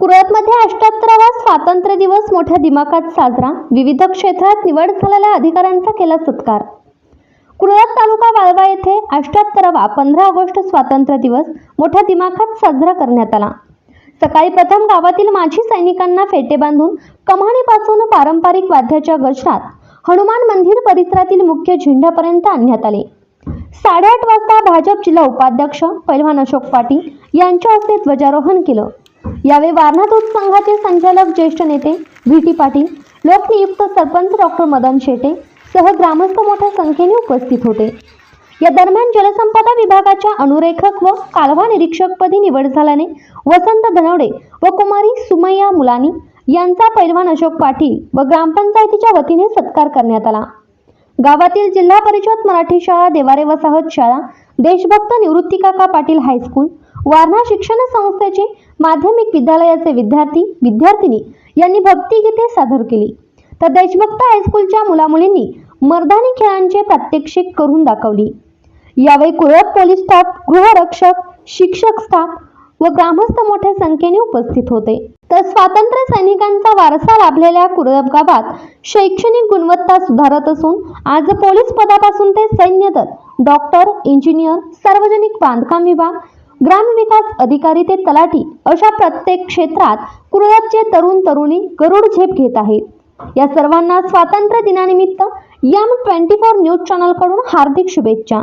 कुरळपमध्ये अष्ट्याहत्तरावा स्वातंत्र्य दिवस मोठ्या दिमाखात साजरा. विविध क्षेत्रात निवड झालेल्या अधिकाऱ्यांचा केला सत्कार. कुरळप तालुका वाळवा येथे अष्ट्याहत्तरावा पंधरा ऑगस्ट स्वातंत्र्य दिवस मोठ्या दिमाखात साजरा करण्यात आला. सकाळी प्रथम गावातील माजी सैनिकांना फेटे बांधून कमानीपासून पारंपरिक वाद्याच्या गजरात हनुमान मंदिर परिसरातील मुख्य झेंड्यापर्यंत आणण्यात आले. साडेआठ वाजता भाजप जिल्हा उपाध्यक्ष पैलवान अशोक पाटील यांच्या हस्ते ध्वजारोहण केलं. यावेळी वारणा दूध संघाचे संचालक ज्येष्ठ नेते व्ही टी पाटील लोकनियुक्त सरपंच डॉक्टर मदन शेटे सह ग्रामस्थ मोठ्या संख्येने उपस्थित होते. या दरम्यान जलसंपदा विभागाच्या अनुरेखक व कालवा निरीक्षकपदी निवड झाल्याने वसंत धनवडे व कुमारी सुमय्या मुलानी यांचा पैलवान अशोक पाटील व ग्रामपंचायतीच्या वतीने सत्कार करण्यात आला. गावातील जिल्हा परिषद मराठी शाळा देवारे वसाहत शाळा देशभक्त निवृत्तिकाका पाटील हायस्कूल वारणा शिक्षण संस्थेचे माध्यमिक विद्यालयाचे विद्यार्थी विद्यार्थिनी यांनी भक्तिगीते सादर केली. तर देशभक्त हायस्कूलच्या मुलामुलींनी मर्दानी खेळांचे प्रात्यक्षिक करून दाखवली. यावेळी कुळप पोलीस स्टाफ गृहरक्षक शिक्षक स्टाफ व ग्रामस्थ मोठ्या संख्येने उपस्थित होते. तर स्वातंत्र्य सैनिकांचा वारसा लाभलेल्या कुरळप गावात शैक्षणिक गुणवत्ता सुधारत असून आज पोलीस पदापासून ते सैन्य दल डॉक्टर इंजिनियर सार्वजनिक बांधकाम विभाग ग्रामविकास अधिकारी ते तलाठी अशा प्रत्येक क्षेत्रात कुरळपचे तरुण तरुणी गरुड झेप घेत आहेत. या सर्वांना स्वातंत्र्य दिनानिमित्त यम ट्वेंटी फोर न्यूज चॅनलकडून हार्दिक शुभेच्छा.